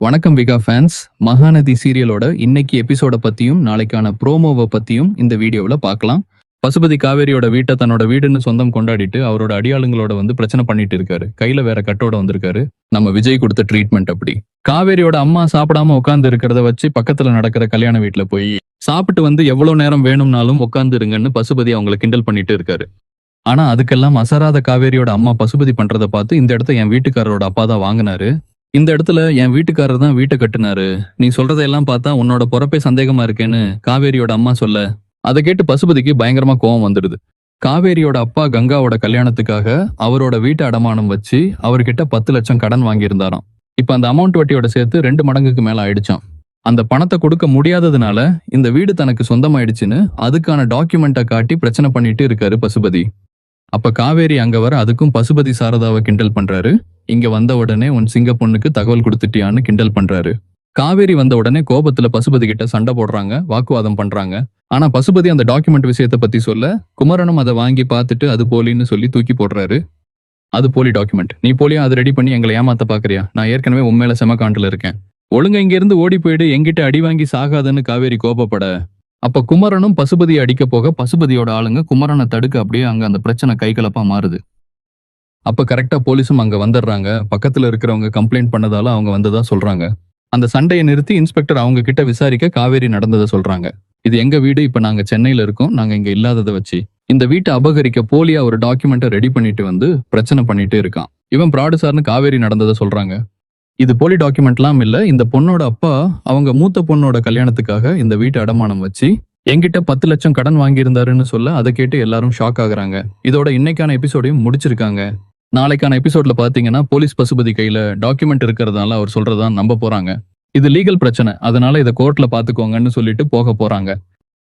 வணக்கம் விகா ஃபேன்ஸ் மகாநதி சீரியலோட இன்னைக்கு எபிசோட பத்தியும் நாளைக்கான ப்ரோமோவை பத்தியும் இந்த வீடியோவில் பார்க்கலாம். பசுபதி காவேரியோட வீட்டை தன்னோட வீடுன்னு சொந்தம் கொண்டாடிட்டு அவரோட அடியாளுங்களோட வந்து பிரச்சனை பண்ணிட்டு இருக்காரு. கையில வேற கட்டோட வந்திருக்காரு. நம்ம விஜய் கொடுத்த ட்ரீட்மெண்ட் அப்படி. காவேரியோட அம்மா சாப்பிடாம உட்காந்து இருக்கிறத வச்சு பக்கத்துல நடக்கிற கல்யாண வீட்டுல போய் சாப்பிட்டு வந்து எவ்வளவு நேரம் வேணும்னாலும் உட்காந்து இருங்கன்னு பசுபதி அவங்கள கிண்டல் பண்ணிட்டு இருக்காரு. ஆனா அதுக்கெல்லாம் அசராத காவேரியோட அம்மா பசுபதி பண்றதை பார்த்து இந்த இடத்த என் வீட்டுக்காரரோட அப்பா தான் வாங்கினாரு. இந்த இடத்துல என் வீட்டுக்காரர் தான் வீட்டை கட்டுனாரு. நீ சொல்றதையெல்லாம் பார்த்தா உன்னோட பொறப்பே சந்தேகமா இருக்கேன்னு காவேரியோட அம்மா சொல்ல. அதை கேட்டு பசுபதிக்கு பயங்கரமா கோவம் வந்துடுது. காவேரியோட அப்பா கங்காவோட கல்யாணத்துக்காக அவரோட வீட்டு அடமானம் வச்சு அவர்கிட்ட பத்து லட்சம் கடன் வாங்கியிருந்தாராம். இப்ப அந்த அமௌண்ட் வட்டியோட சேர்த்து ரெண்டு மடங்குக்கு மேல ஆயிடுச்சாம். அந்த பணத்தை கொடுக்க முடியாததுனால இந்த வீடு தனக்கு சொந்தமாயிடுச்சுன்னு அதுக்கான டாக்குமெண்ட்டை காட்டி பிரச்சனை பண்ணிட்டு இருக்காரு பசுபதி. அப்ப காவேரி அங்க வர அதுக்கும் பசுபதி சாரதாவை கிண்டல் பண்றாரு. இங்க வந்த உடனே உன் சிங்க பொண்ணுக்கு தகவல் கொடுத்துட்டியான்னு கிண்டல் பண்றாரு. காவேரி வந்த உடனே கோபத்துல பசுபதி கிட்ட சண்டை போடுறாங்க வாக்குவாதம் பண்றாங்க. ஆனா பசுபதி அந்த டாக்குமெண்ட் விஷயத்த பத்தி சொல்ல குமரனும் அதை வாங்கி பார்த்துட்டு அது போலின்னு சொல்லி தூக்கி போடுறாரு. அது போலி டாக்குமெண்ட் நீ போலியா? அதை ரெடி பண்ணி எங்களை ஏமாத்த பாக்குறியா? நான் ஏற்கனவே உண்மையில செமக்காண்டில் இருக்கேன். ஒழுங்க இங்க இருந்து ஓடி போயிடு எங்கிட்ட அடி வாங்கி சாகாதுன்னு காவேரி கோபப்பட. அப்ப குமரனும் பசுபதியை அடிக்க போக பசுபதியோட ஆளுங்க குமரனை தடுக்க அப்படியே அங்க அந்த பிரச்சனை கைகலப்பா மாறுது. அப்ப கரெக்டா போலீஸும் அங்க வந்துடுறாங்க. பக்கத்துல இருக்கிறவங்க கம்ப்ளைண்ட் பண்ணதால அவங்க வந்ததா சொல்றாங்க. அந்த சண்டையை நிறுத்தி இன்ஸ்பெக்டர் அவங்க கிட்ட விசாரிக்க காவேரி நடந்ததை சொல்றாங்க. இது எங்க வீடு? இப்ப நாங்க சென்னையில இருக்கோம். நாங்க இங்க இல்லாததை வச்சு. இந்த வீட்டை அபகரிக்க போலியா ஒரு டாக்குமெண்ட்டை ரெடி பண்ணிட்டு வந்து பிரச்சனை பண்ணிட்டு இருக்கான். இவன் ப்ராடு சார்னு காவேரி நடந்ததை சொல்றாங்க. இது போலி டாக்குமெண்ட்லாம் இல்லை. இந்த பொண்ணோட அப்பா அவங்க மூத்த பொண்ணோட கல்யாணத்துக்காக இந்த வீட்டை அடமானம் வச்சு என்கிட்ட பத்து லட்சம் கடன் வாங்கியிருந்தாருன்னு சொல்ல அதை கேட்டு எல்லாரும் ஷாக் ஆகுறாங்க. இதோட இன்னைக்கான எபிசோடையும் முடிச்சிருக்காங்க. நாளைக்கான எபிசோட்ல பாத்தீங்கன்னா போலீஸ் பசுபதி கையில டாக்குமெண்ட் இருக்கிறதுனால அவர் சொல்றதா நம்ப போறாங்க. இது லீகல் பிரச்சனை. அதனால இதை கோர்ட்ல பாத்துக்கோங்கன்னு சொல்லிட்டு போக போறாங்க.